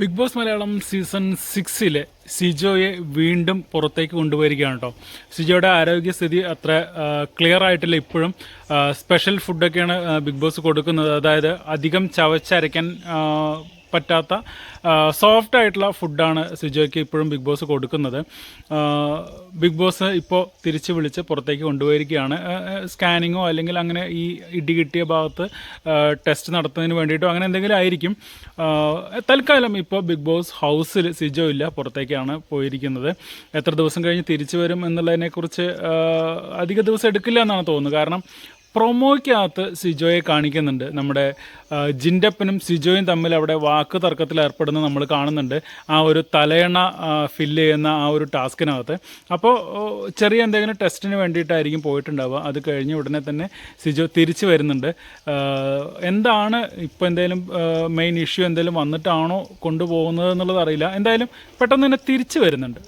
Big boss Malayalam season സിക്സിലെ സിജോയെ വീണ്ടും പുറത്തേക്ക് കൊണ്ടുവരികയാണ് കേട്ടോ സിജോയുടെ ആരോഗ്യസ്ഥിതി അത്ര ക്ലിയർ ആയിട്ടില്ല ഇപ്പോഴും. സ്പെഷ്യൽ ഫുഡൊക്കെയാണ് ബിഗ് ബോസ് കൊടുക്കുന്നത്. അതായത് അധികം ചവച്ചരയ്ക്കാൻ പറ്റാത്ത സോഫ്റ്റ് ആയിട്ടുള്ള ഫുഡാണ് സിജോയ്ക്ക് ഇപ്പോഴും ബിഗ് ബോസ് കൊടുക്കുന്നത്. ബിഗ് ബോസ് ഇപ്പോൾ തിരിച്ച് വിളിച്ച് പുറത്തേക്ക് കൊണ്ടുപോയിരിക്കുകയാണ്. സ്കാനിങ്ങോ അല്ലെങ്കിൽ അങ്ങനെ ഈ ഇടി കിട്ടിയ ഭാഗത്ത് ടെസ്റ്റ് നടത്തുന്നതിന് വേണ്ടിയിട്ടോ അങ്ങനെ എന്തെങ്കിലും ആയിരിക്കും. തൽക്കാലം ഇപ്പോൾ ബിഗ് ബോസ് ഹൗസിൽ സിജോ ഇല്ല പുറത്തേക്കാണ് പോയിരിക്കുന്നത്. എത്ര ദിവസം കഴിഞ്ഞ് തിരിച്ചു വരും എന്നുള്ളതിനെക്കുറിച്ച് അധിക ദിവസം എടുക്കില്ല എന്നാണ് തോന്നുന്നത്. കാരണം പ്രൊമോയ്ക്കകത്ത് സിജോയെ കാണിക്കുന്നുണ്ട്. നമ്മുടെ ജിൻഡപ്പനും സിജോയും തമ്മിൽ അവിടെ വാക്ക് തർക്കത്തിൽ ഏർപ്പെടുന്നത് നമ്മൾ കാണുന്നുണ്ട്. ആ ഒരു തലയണ ഫില്ല് ചെയ്യുന്ന ആ ഒരു ടാസ്കിനകത്ത്. അപ്പോൾ ചെറിയ എന്തെങ്കിലും ടെസ്റ്റിന് വേണ്ടിയിട്ടായിരിക്കും പോയിട്ടുണ്ടാവുക. അത് കഴിഞ്ഞ് ഉടനെ തന്നെ സിജോ തിരിച്ചു വരുന്നുണ്ട്. എന്താണ് ഇപ്പോൾ എന്തെങ്കിലും മെയിൻ ഇഷ്യൂ എന്തെങ്കിലും വന്നിട്ടാണോ കൊണ്ടുപോകുന്നത് എന്നുള്ളത് അറിയില്ല. എന്തായാലും പെട്ടെന്ന് തന്നെ തിരിച്ചു വരുന്നുണ്ട്.